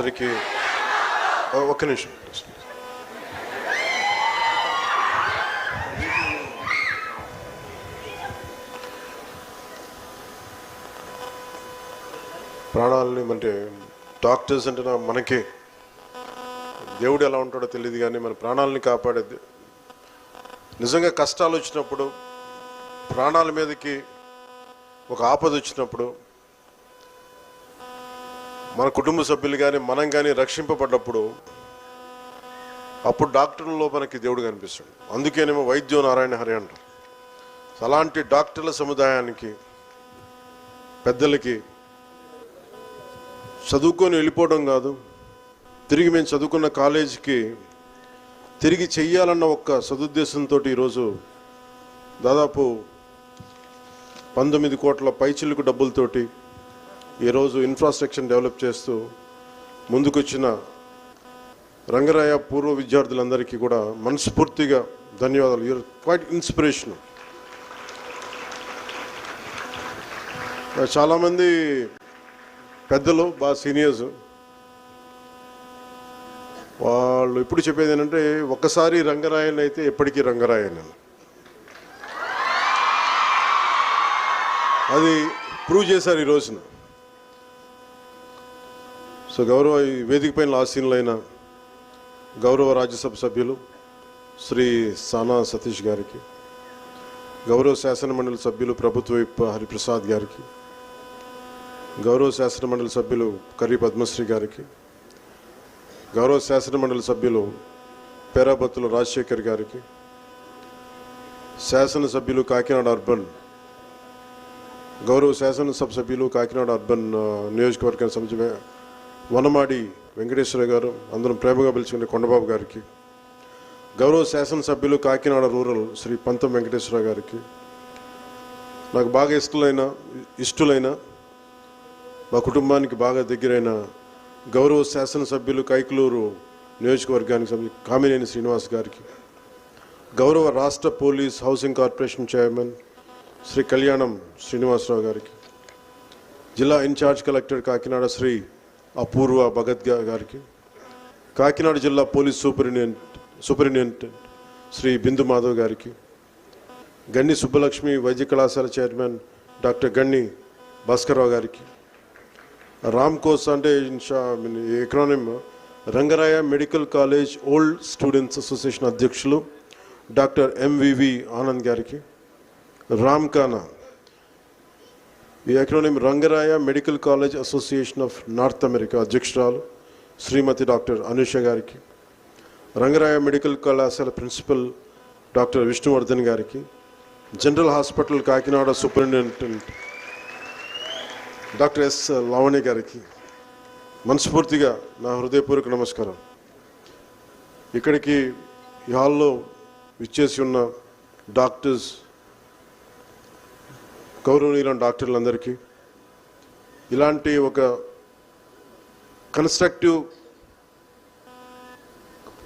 అందరికీ ఒక్క నిమిషం. ప్రాణాలని అంటే డాక్టర్స్ అంటే మనకి. దేవుడు ఎలా ఉంటాడో తెలియదు కానీ మన ప్రాణాలని కాపాడేది నిజంగా కష్టాలు వచ్చినప్పుడు ప్రాణాల మీదకి ఒక ఆపద వచ్చినప్పుడు మన కుటుంబ సభ్యులు కానీ మనం కానీ రక్షింపబడ్డప్పుడు అప్పుడు డాక్టర్లలో మనకి దేవుడు కనిపిస్తాడు. అందుకేనేమో వైద్యో నారాయణ హరి అంటారు. అలాంటి డాక్టర్ల సముదాయానికి పెద్దలకి చదువుకొని వెళ్ళిపోవడం కాదు. తిరిగి మేము చదువుకున్న కాలేజీకి తిరిగి చెయ్యాలన్న ఒక్క సదుద్దేశంతో ఈరోజు దాదాపు పంతొమ్మిది కోట్ల పైచిలుకు డబ్బులతోటి ఈరోజు ఇన్ఫ్రాస్ట్రక్చర్ డెవలప్ చేస్తూ ముందుకొచ్చిన రంగరాయ పూర్వ విద్యార్థులందరికీ కూడా మనస్ఫూర్తిగా ధన్యవాదాలు. యూర్ క్వైట్ ఇన్స్పిరేషన్ చాలామంది పెద్దలు బాగా సీనియర్స్ వాళ్ళు ఎప్పుడు చెప్పేది ఏంటంటే ఒక్కసారి రంగరాయన్ అయితే ఎప్పటికీ రంగరాయన్. అది ప్రూవ్ చేశారు ఈ రోజున. సో గౌరవ ఈ వేదిక పైన ఆసీనులైన గౌరవ రాజ్యసభ సభ్యులు శ్రీ సానా సతీష్ గారికి గౌరవ శాసనమండలి సభ్యులు ప్రభుత్వ విప్ హరిప్రసాద్ గారికి గౌరవ శాసనమండలి సభ్యులు కర్రీ పద్మశ్రీ గారికి గౌరవ శాసనమండలి సభ్యులు పేరాబత్తుల రాజశేఖర్ గారికి శాసనసభ్యులు కాకినాడ అర్బన్ గౌరవ శాసనసభ సభ్యులు కాకినాడ అర్బన్ ఆ, నియోజకవర్గ వనమాడి వెంకటేశ్వర గారు అందరం ప్రేమగా పిలుచుకునే కొండబాబు గారికి గౌరవ శాసనసభ్యులు కాకినాడ రూరల్ శ్రీ పంతం వెంకటేశ్వర గారికి నాకు బాగా ఇష్టలైన ఇష్టలైన మా కుటుంబానికి బాగా దగ్గరైన గౌరవ శాసనసభ్యులు కైకలూరు నియోజకవర్గానికి సభ్యులు కామినేని శ్రీనివాస్ గారికి గౌరవ రాష్ట్ర police housing corporation chairman Sri Kalyanam Srinivasarao గారికి జిల్లా ఇన్ఛార్జ్ కలెక్టర్ కాకినాడ శ్రీ అపూర్వ భగత్ గారికి. కాకినాడ జిల్లా police superintendent superintendent Sri Bindu Madhav గారికి. గన్ని సుబ్బలక్ష్మి వైద్య కళాశాల చైర్మన్ డాక్టర్ గన్ని భాస్కర్రావు గారికి. రామ్ కోస్ అంటే ఎకనానిమ్ Rangaraya medical college old students association అధ్యక్షులు doctor M V V Anand గారికి. రామ్ ఖానా ఈ ఎకనానిమ్ Rangaraya medical college association of North America అధ్యక్షురాలు శ్రీమతి డాక్టర్ అనుష గారికి రంగరాయ మెడికల్ కళాశాల ప్రిన్సిపల్ డాక్టర్ విష్ణువర్ధన్ గారికి general hospital Kakinada superintendent doctor S Lavani గారికి మనస్ఫూర్తిగా నా హృదయపూర్వక నమస్కారం ఇక్కడికి ఈ హాల్లో విచ్చేసి ఉన్న డాక్టర్స్ గౌరవనీయులైన డాక్టర్లందరికీ ఇలాంటి ఒక కన్స్ట్రక్టివ్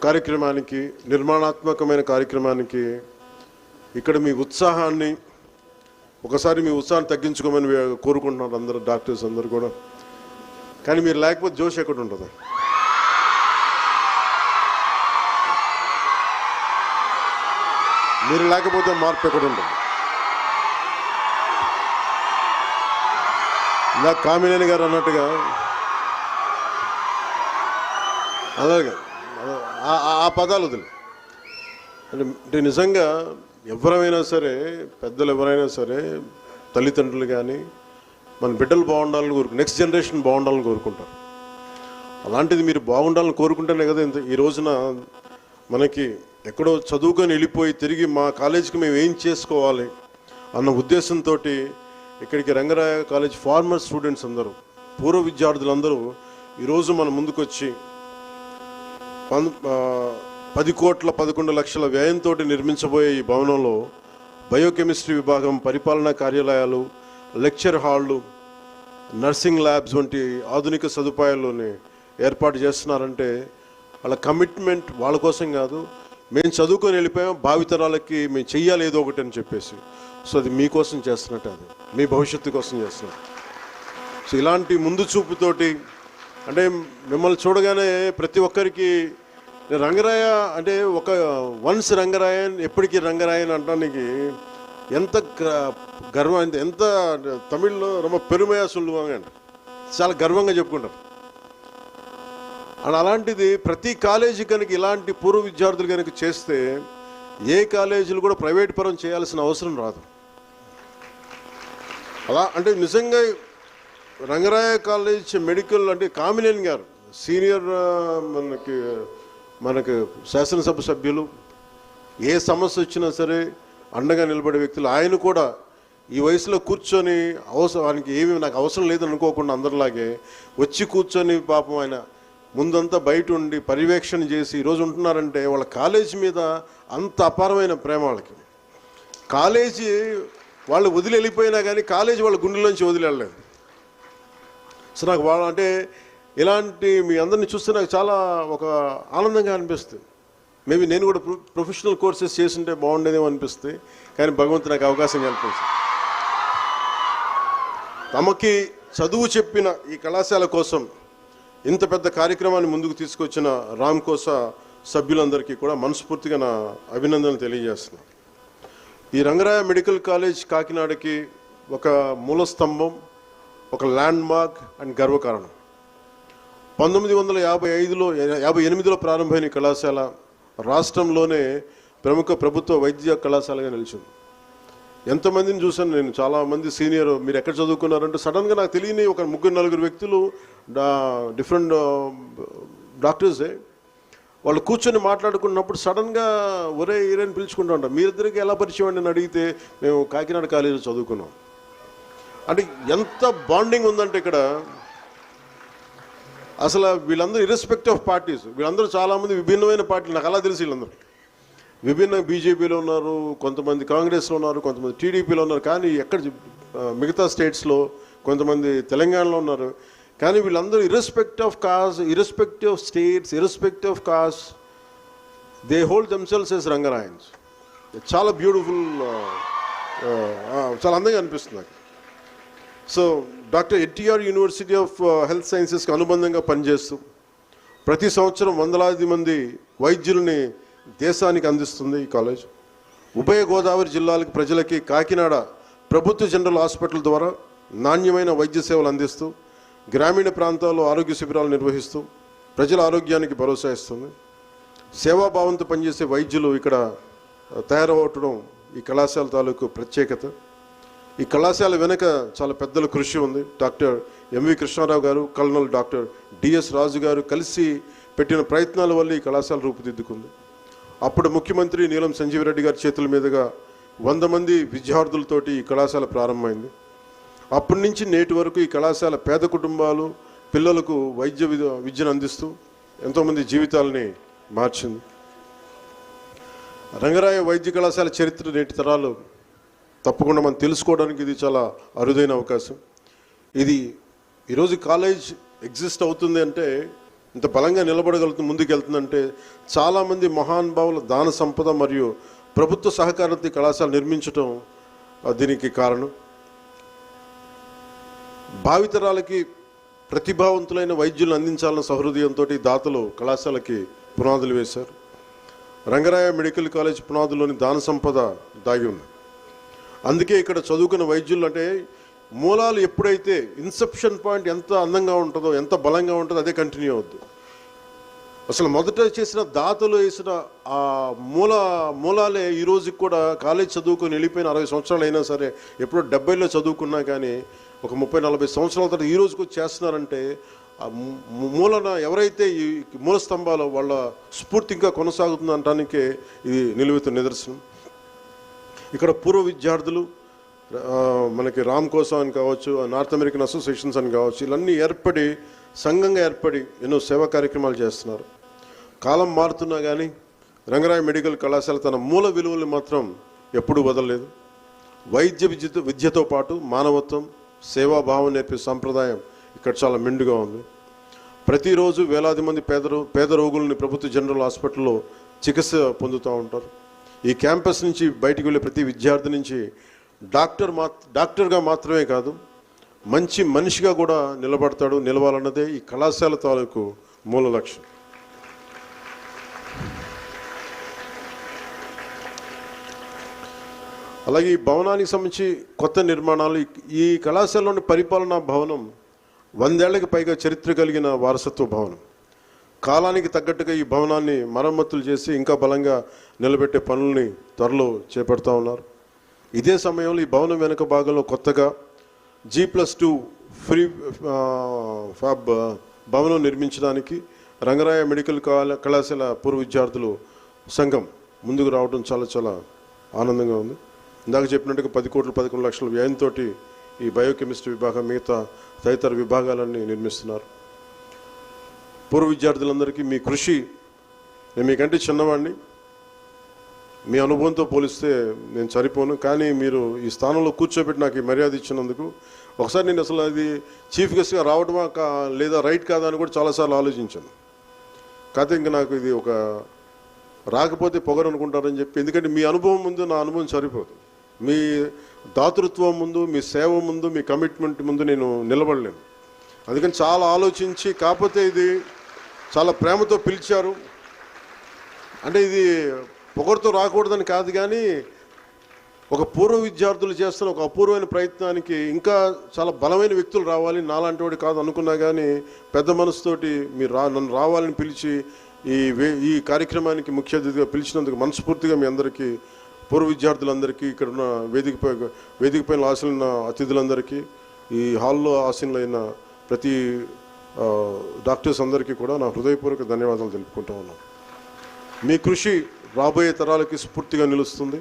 కార్యక్రమానికి నిర్మాణాత్మకమైన కార్యక్రమానికి ఇక్కడ మీ ఉత్సాహాన్ని ఒకసారి మీ ఉత్సాహాన్ని తగ్గించుకోమని కోరుకుంటున్నారు అందరు డాక్టర్స్ అందరు కూడా. కానీ మీరు లేకపోతే జోష్ ఎక్కడ ఉంటుంది? మీరు లేకపోతే మార్పు ఎక్కడ ఉంటుంది? ఇలా కామినేని గారు అన్నట్టుగా. అలాగే ఆ- ఆ- పదాలు వదిలే. అంటే నిజంగా ఎవరైనా సరే పెద్దలు ఎవరైనా సరే తల్లిదండ్రులు కానీ మన బిడ్డలు బాగుండాలని కోరుకు నెక్స్ట్ జనరేషన్ బాగుండాలని కోరుకుంటారు. అలాంటిది మీరు బాగుండాలని కోరుకుంటేనే కదా ఇంత ఈ రోజున మనకి ఎక్కడో చదువుకొని వెళ్ళిపోయి తిరిగి మా కాలేజీకి మేము ఏం చేసుకోవాలి అన్న ఉద్దేశంతో ఇక్కడికి రంగరాయ కాలేజ్ ఫార్మర్ స్టూడెంట్స్ అందరూ పూర్వ విద్యార్థులందరూ ఈరోజు మన ముందుకొచ్చి పం పది కోట్ల పదకొండు లక్షల వ్యయంతో నిర్మించబోయే ఈ భవనంలో బయోకెమిస్ట్రీ విభాగం పరిపాలనా కార్యాలయాలు లెక్చర్ హాళ్ళు నర్సింగ్ ల్యాబ్స్ వంటి ఆధునిక సదుపాయాల్లోనే ఏర్పాటు చేస్తున్నారంటే వాళ్ళ కమిట్మెంట్ వాళ్ళ కోసం కాదు మేము చదువుకొని వెళ్ళిపోయాం భావితరాలకి మేము చెయ్యాలి ఏదో ఒకటి అని చెప్పేసి. సో అది మీకోసం చేస్తున్నట్టు అది. మీ భవిష్యత్తు కోసం చేస్తున్నారు సో ఇలాంటి ముందు చూపుతోటి అంటే మిమ్మల్ని చూడగానే ప్రతి ఒక్కరికి రంగరాయ అంటే ఒక వన్స్ రంగరాయన్ ఎప్పటికీ రంగరాయన్ అంటానికి ఎంత గర్వం ఎంత తమిళ్ళో రొమ్మ పెరుమయ సుల్లువాங்க చాలా గర్వంగా చెప్పుకుంటారు అండ్ అలాంటిది ప్రతి కాలేజీ కనుక ఇలాంటి పూర్వ విద్యార్థులు కనుక చేస్తే ఏ కాలేజీలు కూడా ప్రైవేట్ పరం చేయాల్సిన అవసరం రాదు. అలా అంటే నిజంగా రంగరాయ కాలేజ్ మెడికల్ అంటే కామినేని గారు సీనియర్ మనకి మనకి శాసనసభ సభ్యులు ఏ సమస్య వచ్చినా సరే అండగా నిలబడే వ్యక్తులు ఆయన కూడా ఈ వయసులో కూర్చొని అవసరం ఏమి నాకు అవసరం లేదని అనుకోకుండా అందరిలాగే వచ్చి కూర్చొని పాపం ఆయన ముందంతా బయట ఉండి పర్యవేక్షణ చేసి ఈరోజు ఉంటున్నారంటే వాళ్ళ కాలేజీ మీద అంత అపారమైన ప్రేమ వాళ్ళకి. కాలేజీ వాళ్ళు వదిలి వెళ్ళిపోయినా కానీ కాలేజీ వాళ్ళ గుండెలోంచి వదిలి వెళ్ళలేదు. సో నాకు వాళ్ళ అంటే ఇలాంటి మీ అందరిని చూస్తే నాకు చాలా ఒక ఆనందంగా అనిపిస్తుంది. మేబీ నేను కూడా ప్రొ- ప్రొఫెషనల్ కోర్సెస్ చేస్తుంటే బాగుండేదేమో అనిపిస్తుంది. కానీ భగవంతు నాకు అవకాశం కల్పించింది తమకి చదువు చెప్పిన ఈ కళాశాల కోసం ఇంత పెద్ద కార్యక్రమాన్ని ముందుకు తీసుకొచ్చిన రామ్ కోసా సభ్యులందరికీ కూడా మనస్ఫూర్తిగా నా అభినందనలు తెలియజేస్తున్నాను. ఈ రంగరాయ మెడికల్ కాలేజ్ కాకినాడకి ఒక మూల స్తంభం ఒక ల్యాండ్ మార్క్ అండ్ గర్వకారణం. పంతొమ్మిది వందల యాభై ఐదులో యాభై ఎనిమిదిలో ప్రారంభమైన కళాశాల రాష్ట్రంలోనే ప్రముఖ ప్రభుత్వ వైద్య కళాశాలగా నిలిచింది. ఎంతమందిని చూశాను నేను చాలా మంది సీనియర్ మీరు ఎక్కడ చదువుకున్నారంటే సడన్గా నాకు తెలియని ఒక ముగ్గురు నలుగురు వ్యక్తులు డా డిఫరెంట్ డాక్టర్సే వాళ్ళు కూర్చొని మాట్లాడుకున్నప్పుడు సడన్గా ఒరే ఈరని పిలుచుకుంటూ ఉంటాం మీరిద్దరికి ఎలా పరిచయం అండి? అని అడిగితే మేము కాకినాడ కాలేజీలో చదువుకున్నాం. అంటే ఎంత బాండింగ్ ఉందంటే ఇక్కడ అసలు వీళ్ళందరూ ఇర్రెస్పెక్ట్ ఆఫ్ పార్టీస్ వీళ్ళందరూ చాలామంది విభిన్నమైన పార్టీలు. నాకు అలా తెలుసు వీళ్ళందరూ. విభిన్న బీజేపీలో ఉన్నారు కొంతమంది కాంగ్రెస్లో ఉన్నారు కొంతమంది టీడీపీలో ఉన్నారు. కానీ ఎక్కడ మిగతా స్టేట్స్లో కొంతమంది తెలంగాణలో ఉన్నారు. కానీ వీళ్ళందరూ irrespective of caste irrespective of states irrespective of caste they hold themselves as Rangarayans చాలా బ్యూటిఫుల్ uh, uh, uh, చాలా అందంగా అనిపిస్తుంది నాకు. So doctor NTR university of health సైన్సెస్కి అనుబంధంగా పనిచేస్తూ ప్రతి సంవత్సరం వందలాది మంది వైద్యుల్ని దేశానికి అందిస్తుంది ఈ కాలేజ్. ఉభయ గోదావరి జిల్లాలకు ప్రజలకి కాకినాడ ప్రభుత్వ జనరల్ హాస్పిటల్ ద్వారా నాణ్యమైన వైద్య సేవలు అందిస్తూ గ్రామీణ ప్రాంతాల్లో ఆరోగ్య శిబిరాలు నిర్వహిస్తూ ప్రజల ఆరోగ్యానికి భరోసా ఇస్తుంది. సేవాభావంతో పనిచేసే వైద్యులు ఇక్కడ తయారవటం ఈ కళాశాల తాలూకు ప్రత్యేకత. ఈ కళాశాల వెనుక చాలా పెద్దల కృషి ఉంది. డాక్టర్ ఎంవి కృష్ణారావు గారు కల్నల్ డాక్టర్ డిఎస్ రాజు గారు కలిసి పెట్టిన ప్రయత్నాల వల్ల ఈ కళాశాల రూపుదిద్దుకుంది. అప్పుడు ముఖ్యమంత్రి నీలం సంజీవరెడ్డి గారి చేతుల మీదుగా వంద మంది విద్యార్థులతోటి ఈ కళాశాల ప్రారంభమైంది. అప్పటి నుంచి నేటి వరకు ఈ కళాశాల పేద కుటుంబాలు పిల్లలకు వైద్య విద్య విద్యను అందిస్తూ ఎంతోమంది జీవితాలని మార్చింది. రంగరాయ వైద్య కళాశాల చరిత్ర నేటి తరాలు తప్పకుండా మనం తెలుసుకోవడానికి ఇది చాలా అరుదైన అవకాశం. ఇది ఈరోజు కాలేజ్ ఎగ్జిస్ట్ అవుతుంది అంటే ఇంత బలంగా నిలబడగలుగుతుంది ముందుకెళ్తుందంటే చాలామంది మహానుభావుల దాన సంపద మరియు ప్రభుత్వ సహకారంతో కళాశాల నిర్మించడం దీనికి కారణం. భావితరాలకి ప్రతిభావంతులైన వైద్యులను అందించాలన్న సహృదయంతో దాతలు కళాశాలకి పునాదులు వేశారు. రంగరాయ మెడికల్ కాలేజ్ పునాదులోని దాన సంపద దాగి ఉంది. అందుకే ఇక్కడ చదువుకున్న వైద్యులు అంటే మూలాలు ఎప్పుడైతే ఇన్సెప్షన్ పాయింట్ ఎంత అందంగా ఉంటుందో ఎంత బలంగా ఉంటుందో అదే కంటిన్యూ అవుద్ది. అసలు మొదట చేసిన దాతలు వేసిన ఆ మూల మూలాలే ఈ రోజుకి కూడా కాలేజ్ చదువుకొని వెళ్ళిపోయిన అరవై సంవత్సరాలు అయినా సరే ఎప్పుడో డెబ్బైలో చదువుకున్నా కానీ ఒక ముప్పై నలభై సంవత్సరాల తర్వాత ఈ రోజుకు చేస్తున్నారంటే ఆ మూలన ఎవరైతే ఈ మూల స్తంభాలు వాళ్ళ స్ఫూర్తి ఇంకా కొనసాగుతుంది ఇది నిలువెత్తు నిదర్శనం. ఇక్కడ పూర్వ విద్యార్థులు మనకి రామ్ కోసం అని కావచ్చు నార్త్ అమెరికన్ అసోసియేషన్స్ అని కావచ్చు ఇవన్నీ ఏర్పడి సంఘంగా ఏర్పడి ఎన్నో సేవా కార్యక్రమాలు చేస్తున్నారు. కాలం మారుతున్నా కానీ రంగరాయ మెడికల్ కళాశాల తన మూల విలువలు మాత్రం ఎప్పుడూ వదలలేదు. వైద్య విద్యతో విద్యతో పాటు మానవత్వం సేవాభావం నేర్పే సంప్రదాయం ఇక్కడ చాలా మెండుగా ఉంది. ప్రతిరోజు వేలాది మంది పేద పేద రోగుల్ని ప్రభుత్వ జనరల్ హాస్పిటల్లో చికిత్స పొందుతూ ఉంటారు. ఈ క్యాంపస్ నుంచి బయటికి వెళ్ళే ప్రతి విద్యార్థి నుంచి డాక్టర్ మా డాక్టర్గా మాత్రమే కాదు మంచి మనిషిగా కూడా నిలబడతాడు నిలవాలన్నదే ఈ కళాశాల తాలూకు మూల లక్ష్యం. అలాగే ఈ భవనానికి సంబంధించి కొత్త నిర్మాణాలు ఈ- కళాశాలలోని పరిపాలనా భవనం వందేళ్ళకు పైగా చరిత్ర కలిగిన వారసత్వ భవనం. కాలానికి తగ్గట్టుగా ఈ భవనాన్ని మరమ్మతులు చేసి ఇంకా బలంగా నిలబెట్టే పనుల్ని త్వరలో చేపడతా ఉన్నారు. ఇదే సమయంలో ఈ భవనం వెనుక భాగంలో కొత్తగా G plus two prefab భవనం నిర్మించడానికి రంగరాయ మెడికల్ కళాశాల పూర్వ విద్యార్థులు సంఘం ముందుకు రావడం చాలా చాలా ఆనందంగా ఉంది. ఇందాక చెప్పినట్టుగా పది కోట్లు పదకొండు లక్షల వ్యయంతో ఈ బయోకెమిస్ట్రీ విభాగం మిగతా తదితర విభాగాలన్నీ నిర్మిస్తున్నారు. పూర్వ విద్యార్థులందరికీ మీ కృషి నేను మీకంటే చిన్నవాడిని మీ అనుభవంతో పోలిస్తే నేను సరిపోను కానీ మీరు ఈ స్థానంలో కూర్చోబెట్టి నాకు ఈ మర్యాద ఇచ్చినందుకు ఒకసారి నేను అసలు అది చీఫ్ గెస్ట్గా రావడమా కా లేదా రైట్ కాదా అని కూడా చాలాసార్లు ఆలోచించాను. కాకపోతే ఇంకా నాకు ఇది ఒక రాకపోతే పొగరు అనుకుంటారని చెప్పి ఎందుకంటే మీ అనుభవం ముందు నా అనుభవం సరిపోదు మీ దాతృత్వం ముందు మీ సేవ ముందు మీ కమిట్మెంట్ ముందు నేను నిలబడలేను. అందుకని చాలా ఆలోచించి కాకపోతే ఇది చాలా ప్రేమతో పిలిచారు. అంటే ఇది పొగరుతో రాకూడదని కాదు కానీ ఒక పూర్వ విద్యార్థులు చేస్తున్న ఒక అపూర్వమైన ప్రయత్నానికి ఇంకా చాలా బలమైన వ్యక్తులు రావాలి. నాలాంటి వాడు కాదు అనుకున్నా కానీ పెద్ద మనసుతోటి మీరు రా నన్ను రావాలని పిలిచి ఈ వే ఈ కార్యక్రమానికి ముఖ్య అతిథిగా పిలిచినందుకు మనస్ఫూర్తిగా మీ అందరికీ పూర్వ విద్యార్థులందరికీ ఇక్కడ ఉన్న వేదికపై వేదికపైన ఆశలైన అతిథులందరికీ ఈ హాల్లో ఆశీనులైన ప్రతి డాక్టర్స్ అందరికీ కూడా నా హృదయపూర్వక ధన్యవాదాలు తెలుపుకుంటూ ఉన్నాను. మీ కృషి రాబోయే తరాలకి స్ఫూర్తిగా నిలుస్తుంది.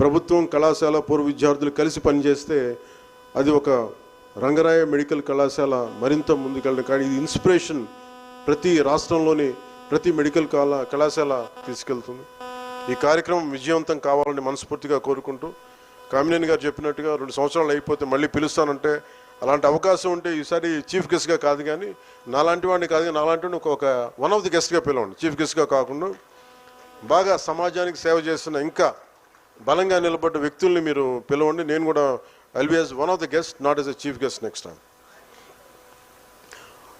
ప్రభుత్వం కళాశాల పూర్వ విద్యార్థులు కలిసి పనిచేస్తే అది ఒక రంగరాయ మెడికల్ కళాశాల మరింత ముందుకెళ్ళడం. కానీ ఇది ఇన్స్పిరేషన్ ప్రతి రాష్ట్రంలోని ప్రతి మెడికల్ కళా కళాశాల తీసుకెళ్తుంది. ఈ కార్యక్రమం విజయవంతం కావాలని మనస్ఫూర్తిగా కోరుకుంటూ కామినేని గారు చెప్పినట్టుగా రెండు సంవత్సరాలు అయిపోతే మళ్ళీ పిలుస్తానంటే అలాంటి అవకాశం ఉంటే ఈసారి చీఫ్ గెస్ట్గా కాదు కానీ నాలాంటి వాడిని కాదు కానీ నాలాంటి వాడిని ఒక వన్ ఆఫ్ ది గెస్ట్గా పిలవండి. చీఫ్ గెస్ట్గా కాకుండా బాగా సమాజానికి సేవ చేస్తున్న ఇంకా బలంగా నిలబడ్డ వ్యక్తుల్ని మీరు పిలవండి. నేను కూడా I'll one of the guest not as a chief guest next time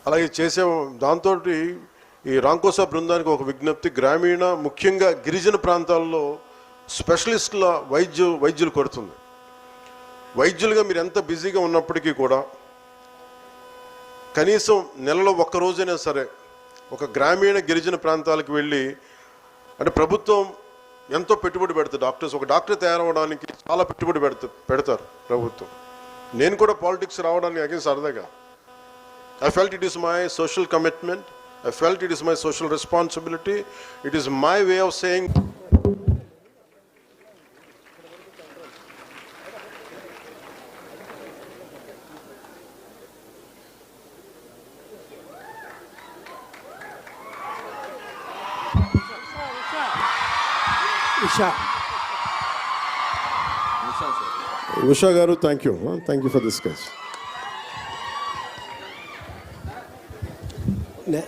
అలాగే చేసే దాంతో ఈ రాంకోసా బృందానికి ఒక విజ్ఞప్తి. గ్రామీణ ముఖ్యంగా గిరిజన ప్రాంతాల్లో స్పెషలిస్టుల వైద్యు వైద్యులు కొడుతుంది. వైద్యులుగా మీరు ఎంత బిజీగా ఉన్నప్పటికీ కూడా కనీసం నెలలో ఒక్క రోజైనా సరే ఒక గ్రామీణ గిరిజన ప్రాంతాలకు వెళ్ళి అంటే ప్రభుత్వం ఎంతో పెట్టుబడి పెడుతుంది. డాక్టర్స్ ఒక డాక్టర్ తయారవడానికి చాలా పెట్టుబడి పెడుతు పెడతారు ప్రభుత్వం. నేను కూడా పాలిటిక్స్ రావడానికి అగేన్ సరదాగా. I felt it is my social commitment I felt it is my social responsibility it is my way of saying Usha Usha garu thank you thank you for this case నే-